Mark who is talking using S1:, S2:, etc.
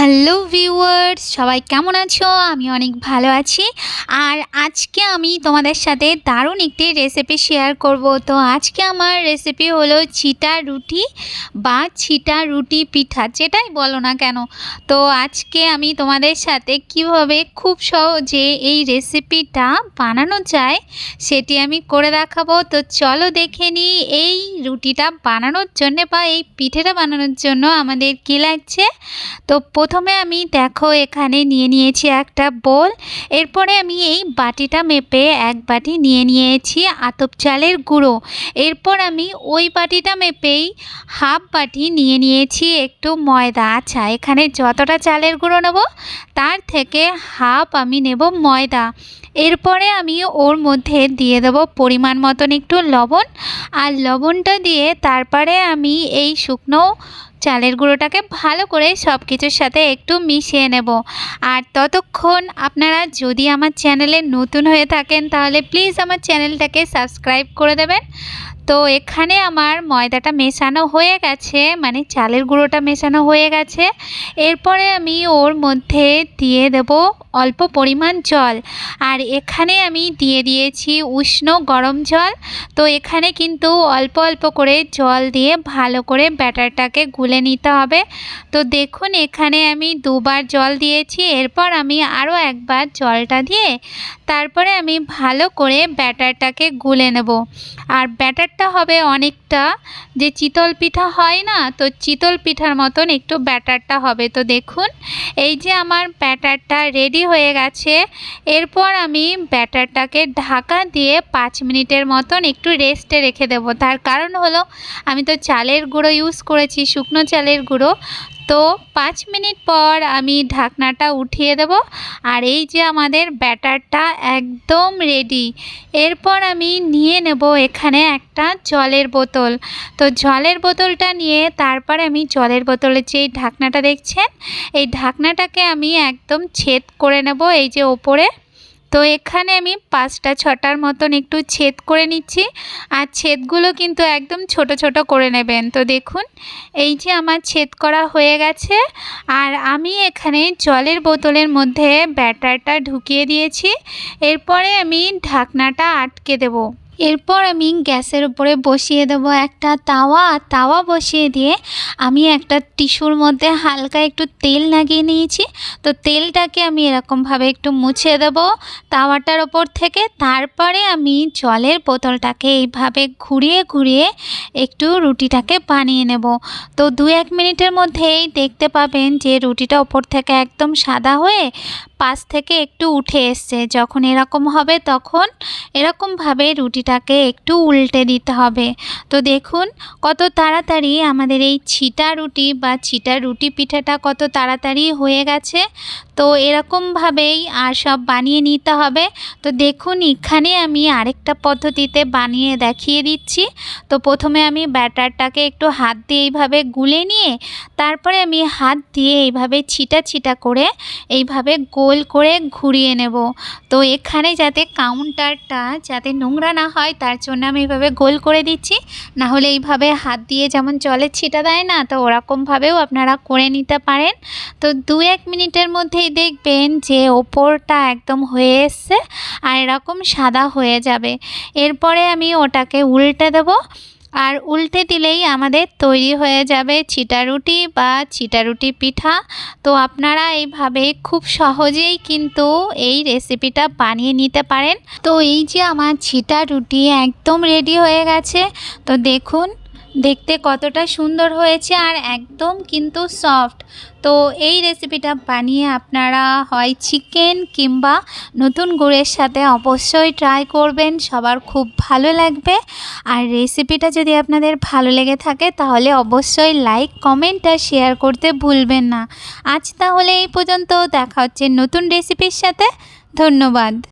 S1: Hello viewers, সবাই কেমন আছো? আমি অনেক ভালো আছি। আর আজকে আমি তোমাদের সাথে দারুণ একটি রেসিপি শেয়ার করব। তো আজকে আমার রেসিপি হলো চিটা রুটি বা চিটা রুটি পিঠা, যেটাই বলো না কেন। তো আজকে আমি তোমাদের সাথে কীভাবে খুব সহজে এই রেসিপিটা বানানো যায় সেটি আমি করে দেখাবো। তো চলো দেখে নিই, এই রুটিটা বানানোর জন্য বা এই পিঠেটা বানানোর জন্য আমাদের কী লাগছে? তো প্রথমে আমি দেখো এখানে নিয়ে নিয়েছি একটা বোল। এরপরে আমি এই বাটিটা মেপে এক বাটি নিয়ে নিয়েছি আতপ চালের গুঁড়ো। এরপর আমি ওই বাটিটা মেপেই হাফ বাটি নিয়ে নিয়েছি একটু ময়দা। আচ্ছা এখানে যতটা চালের গুঁড়ো নেব, তার থেকে হাফ আমি নেব ময়দা। এরপরে আমি ওর মধ্যে দিয়ে দেবো পরিমাণ মতন একটু লবণ। আর লবণটা দিয়ে তারপরে আমি এই শুকনো চালের গুঁড়োটাকে ভালো করে সব কিছুর সাথে একটু মিশিয়ে নেব। আর ততক্ষণ আপনারা যদি আমার চ্যানেলে নতুন হয়ে থাকেন, তাহলে প্লিজ আমার চ্যানেলটাকে সাবস্ক্রাইব করে দেবেন। তো এখানে আমার ময়দাটা মেশানো হয়ে গেছে মানে চালের গুঁড়োটা মেশানো হয়ে গেছে। এরপরে আমি ওর মধ্যে দিয়ে দেব অল্প পরিমাণ জল। আর এখানে আমি দিয়ে দিয়েছি উষ্ণ গরম জল। তো এখানে কিন্তু অল্প অল্প করে জল দিয়ে ভালো করে ব্যাটারটাকে গুলে নিতে হবে। তো দেখুন, এখানে আমি দুবার জল দিয়েছি। এরপর আমি আরও একবার জলটা দিয়ে তারপরে আমি ভালো করে ব্যাটারটাকে গুলে নেব। আর ব্যাটারটা হবে অনেকটা যে চিতল পিঠা হয় না, তো চিতল পিঠার মতন একটু ব্যাটারটা হবে। তো দেখুন, এই যে আমার ব্যাটারটা রেডি হয়ে গেছে। এরপর আমি ব্যাটারটাকে ঢাকা দিয়ে পাঁচ মিনিটের মতন একটু রেস্টে রেখে দেব। তার কারণ হলো, আমি তো চালের গুঁড়ো ইউজ করেছি, শুকনো চালের গুঁড়ো। তো পাঁচ মিনিট পর আমি ঢাকনাটা উঠিয়ে দেব আর এই যে আমাদের ব্যাটারটা একদম রেডি এরপর আমি নিয়ে নেব এখানে একটা জলের বোতল। তো জলের বোতলটা নিয়ে তারপর আমি জলের বোতলের যে ঢাকনাটা দেখছেন, এই ঢাকনাটাকে আমি একদম ছেদ করে নেব, এই যে ওপরে। তো এখানে আমি পাঁচটা, ছটার মতন একটু ছেদ করে নিচ্ছি। আর ছেদগুলো কিন্তু একদম ছোট ছোট করে নেবেন। তো দেখুন, এই যে আমার ছেদ করা হয়ে গেছে। আর আমি এখানে জলের বোতলের মধ্যে ব্যাটারটা ঢুকিয়ে দিয়েছি। এরপরে আমি ঢাকনাটা আটকে দেবো। এরপর আমি গ্যাসের উপরে বসিয়ে দেব একটা তাওয়া। তাওয়া বসিয়ে দিয়ে আমি একটা টিস্যুর মধ্যে হালকা একটু তেল লাগিয়ে নিয়েছি। তো তেলটাকে আমি এরকমভাবে একটু মুছে দেব তাওয়াটার ওপর থেকে। তারপরে আমি জলের বোতলটাকে এইভাবে ঘুরিয়ে ঘুরিয়ে একটু রুটিটাকে বানিয়ে নেব। তো দু এক মিনিটের মধ্যেই দেখতে পাবেন যে রুটিটা ওপর থেকে একদম সাদা হয়ে পাশ থেকে একটু উঠে এসছে। যখন এরকম হবে তখন এরকমভাবে রুটিটাকে একটু উল্টে দিতে হবে। তো দেখুন কত তাড়াতাড়ি আমাদের এই ছিটা রুটি বা ছিটা রুটি পিঠাটা কত তাড়াতাড়ি হয়ে গেছে। তো এরকমভাবেই আর সব বানিয়ে নিতে হবে। তো দেখুন, এখানে আমি আরেকটা পদ্ধতিতে বানিয়ে দেখিয়ে দিচ্ছি। তো প্রথমে আমি ব্যাটারটাকে একটু হাত দিয়ে এইভাবে গুলে নিয়ে, তারপরে আমি হাত দিয়ে এইভাবে ছিটা ছিটা করে এইভাবে গোল করে ঘুরিয়ে নেব। তো এখানে যাতে কাউন্টারটা যাতে নোংরা না হয়, তার জন্য আমি এইভাবে গোল করে দিচ্ছি। না হলে এইভাবে হাত দিয়ে যেমন জলের ছিটা দেয় না, তো ওরকমভাবেও আপনারা করে নিতে পারেন। তো দু এক মিনিটের মধ্যেই দেখবেন যে ওপরটা একদম হয়ে এসছে আর এরকম সাদা হয়ে যাবে। এরপরে আমি ওটাকে উল্টে দেবো আর উল্টে দিলেই আমাদের তৈরি হয়ে যাবে ছিটা রুটি বা ছিটা রুটি পিঠা। তো আপনারা এইভাবে খুব সহজেই কিন্তু এই রেসিপিটা বানিয়ে নিতে পারেন। তো এই যে আমার ছিটা রুটি একদম রেডি হয়ে গেছে। তো দেখুন দেখতে কতটা সুন্দর হয়েছে আর একদম কিন্তু সফট তো এই রেসিপিটা বানিয়ে আপনারা হয় চিকেন কিংবা নতুন গুড়ের সাথে অবশ্যই ট্রাই করবেন, সবার খুব ভালো লাগবে। আর রেসিপিটা যদি আপনাদের ভালো লেগে থাকে, তাহলে অবশ্যই লাইক কমেন্ট আর শেয়ার করতে ভুলবেন না। আজ তাহলে এই পর্যন্ত, দেখা হচ্ছে নতুন রেসিপির সাথে। ধন্যবাদ।